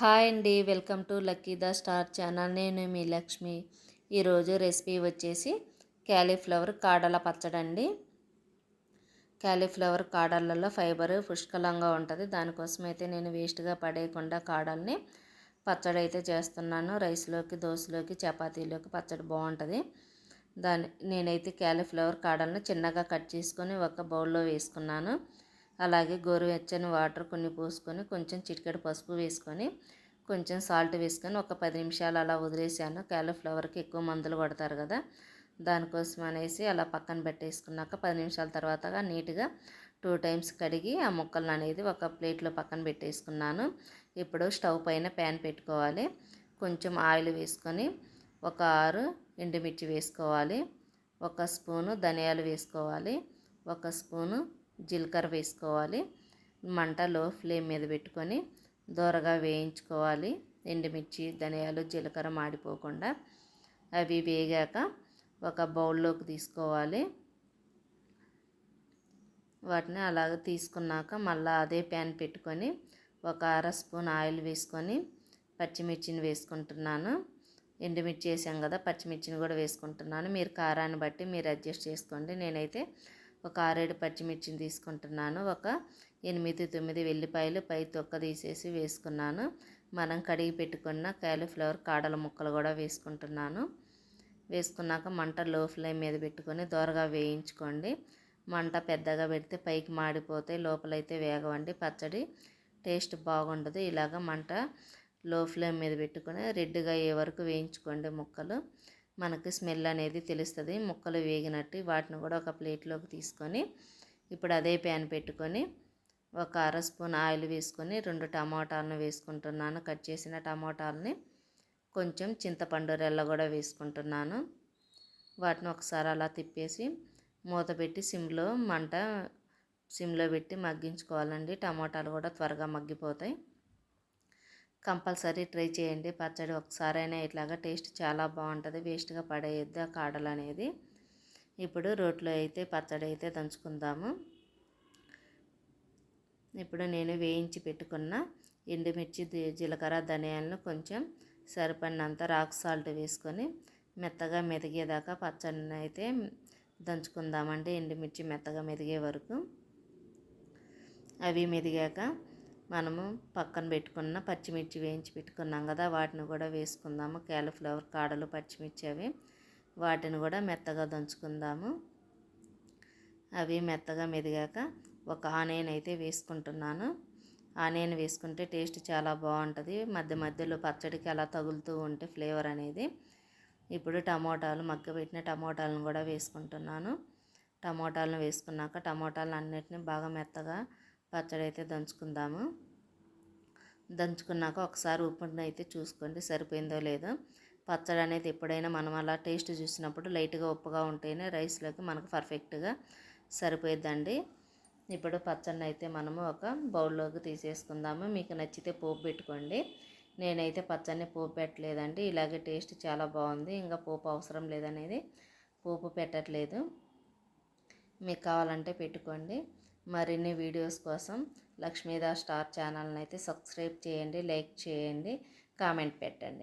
Hi అండి welcome to lucky the star channel. నేను మీ లక్ష్మి. ఈరోజు రెసిపీ వచ్చేసి క్యాలీఫ్లవర్ కాడల పచ్చడండి క్యాలీఫ్లవర్ కాడలలో ఫైబర్ పుష్కలంగా ఉంటుంది. దానికోసం అయితే నేను వేస్ట్గా పడేయకుండా కాడల్ని పచ్చడి అయితే చేస్తున్నాను. రైస్లోకి దోశలోకి చపాతీలోకి పచ్చడి బాగుంటుంది. దాని నేనైతే క్యాలీఫ్లవర్ కాడలను చిన్నగా కట్ చేసుకొని ఒక బౌల్లో వేసుకున్నాను. అలాగే గోరువెచ్చని వాటర్ కొన్ని పోసుకొని కొంచెం చిటికెడు పసుపు వేసుకొని కొంచెం సాల్ట్ వేసుకొని ఒక పది నిమిషాలు అలా వదిలేసాను. క్యాలీఫ్లవర్కి ఎక్కువ మందులు కొడతారు కదా. దానికోసం అనేసి అలా పక్కన పెట్టేసుకున్నాక పది నిమిషాల తర్వాత నీట్గా టూ టైమ్స్ కడిగి ఆ ముక్కలను అనేది ఒక ప్లేట్లో పక్కన పెట్టేసుకున్నాను. ఇప్పుడు స్టవ్ పైన ప్యాన్ పెట్టుకోవాలి. కొంచెం ఆయిల్ వేసుకొని ఒక ఆరు ఎండుమిర్చి వేసుకోవాలి. ఒక స్పూను ధనియాలు వేసుకోవాలి. ఒక స్పూను జీలకర్ర వేసుకోవాలి. మంట లో ఫ్లేమ్ మీద పెట్టుకొని దోరగా వేయించుకోవాలి. ఎండుమిర్చి ధనియాలు జీలకర్ర మాడిపోకుండా అవి వేగాక ఒక బౌల్లోకి తీసుకోవాలి. వాటిని అలాగ తీసుకున్నాక మళ్ళీ అదే ప్యాన్ పెట్టుకొని ఒక అర స్పూన్ ఆయిల్ వేసుకొని పచ్చిమిర్చిని వేసుకుంటున్నాను. ఎండుమిర్చి వేసాం కదా పచ్చిమిర్చిని కూడా వేసుకుంటున్నాను. మీరు కారాన్ని బట్టి మీరు అడ్జస్ట్ చేసుకోండి. నేనైతే ఒక ఆరేడు పచ్చిమిర్చిని తీసుకుంటున్నాను. ఒక ఎనిమిది తొమ్మిది వెల్లిపాయలు పై తొక్క తీసేసి వేసుకున్నాను. మనం కడిగి పెట్టుకున్న కాలీఫ్లవర్ కాడల ముక్కలు కూడా వేసుకుంటున్నాను. వేసుకున్నాక మంట లో ఫ్లేమ్ మీద పెట్టుకొని దోరగా వేయించుకోండి. మంట పెద్దగా పెడితే పైకి మాడిపోతే లోపలైతే వేగవండి. పచ్చడి టేస్ట్ బాగుండదు. ఇలాగ మంట లో ఫ్లేమ్ మీద పెట్టుకొని రెడ్గా అయ్యే వరకు వేయించుకోండి ముక్కలు. మనకి స్మెల్ అనేది తెలుస్తుంది. ముక్కలు వేగినట్టు వాటిని కూడా ఒక ప్లేట్లోకి తీసుకొని ఇప్పుడు అదే ప్యాన్ పెట్టుకొని ఒక అర స్పూన్ ఆయిల్ వేసుకొని రెండు టమాటాలను వేసుకుంటున్నాను. కట్ చేసిన టమాటాలని కొంచెం చింతపండు రెల్ల కూడా వేసుకుంటున్నాను. వాటిని ఒకసారి అలా తిప్పేసి మూత పెట్టి సిమ్లో మంట సిమ్లో పెట్టి మగ్గించుకోవాలండి. టమాటాలు కూడా త్వరగా మగ్గిపోతాయి. కంపల్సరీ ట్రై చేయండి. పచ్చడి ఒకసారైనా ఇట్లాగా టేస్ట్ చాలా బాగుంటుంది. వేస్ట్గా పడేయద్దు ఆ కాడలు అనేది ఇప్పుడు రోట్లో అయితే పచ్చడి అయితే దంచుకుందాము. ఇప్పుడు నేను వేయించి పెట్టుకున్న ఎండుమిర్చి జీలకర్ర ధనియాలను కొంచెం సరిపడినంత రాక్ సాల్ట్ వేసుకొని మెత్తగా మెదిగేదాకా పచ్చడిని అయితే దంచుకుందామండి. ఎండుమిర్చి మెత్తగా మెదిగే వరకు. అవి మెదిగాక మనము పక్కన పెట్టుకున్న పచ్చిమిర్చి వేయించి పెట్టుకున్నాం కదా వాటిని కూడా వేసుకుందాము. క్యాలీఫ్లవర్ కాడలు పచ్చిమిర్చి అవి. వాటిని కూడా మెత్తగా దంచుకుందాము. అవి మెత్తగా మెదిగాక ఒక ఆనియన్ అయితే వేసుకుంటున్నాను. ఆనియన్ వేసుకుంటే టేస్ట్ చాలా బాగుంటుంది. మధ్య మధ్యలో పచ్చడికి అలా తగులుతూ ఉంటే ఫ్లేవర్ అనేది. ఇప్పుడు టమోటాలు మగ్గబెట్టిన టమోటాలను కూడా వేసుకుంటున్నాను. టమోటాలను వేసుకున్నాక టమోటాలు అన్నిటిని బాగా మెత్తగా పచ్చడి అయితే దంచుకుందాము. దంచుకున్నాక ఒకసారి ఉప్పుని అయితే చూసుకోండి సరిపోయిందో లేదో. పచ్చడి అనేది ఎప్పుడైనా మనం అలా టేస్ట్ చూసినప్పుడు లైట్గా ఉప్పుగా ఉంటేనే రైస్లోకి మనకు పర్ఫెక్ట్గా సరిపోయిద్దండి. ఇప్పుడు పచ్చడిని అయితే మనము ఒక బౌల్లోకి తీసేసుకుందాము. మీకు నచ్చితే పోపు పెట్టుకోండి. నేనైతే పచ్చడిని పోపు పెట్టలేదండి. ఇలాగే టేస్ట్ చాలా బాగుంది. ఇంకా పోపు అవసరం లేదనేది పోపు పెట్టట్లేదు. మీకు కావాలంటే పెట్టుకోండి. మరిన్ని వీడియోస్ కోసం లక్ష్మీదా స్టార్ ఛానల్ని అయితే సబ్స్క్రైబ్ చేయండి లైక్ చేయండి కామెంట్ పెట్టండి.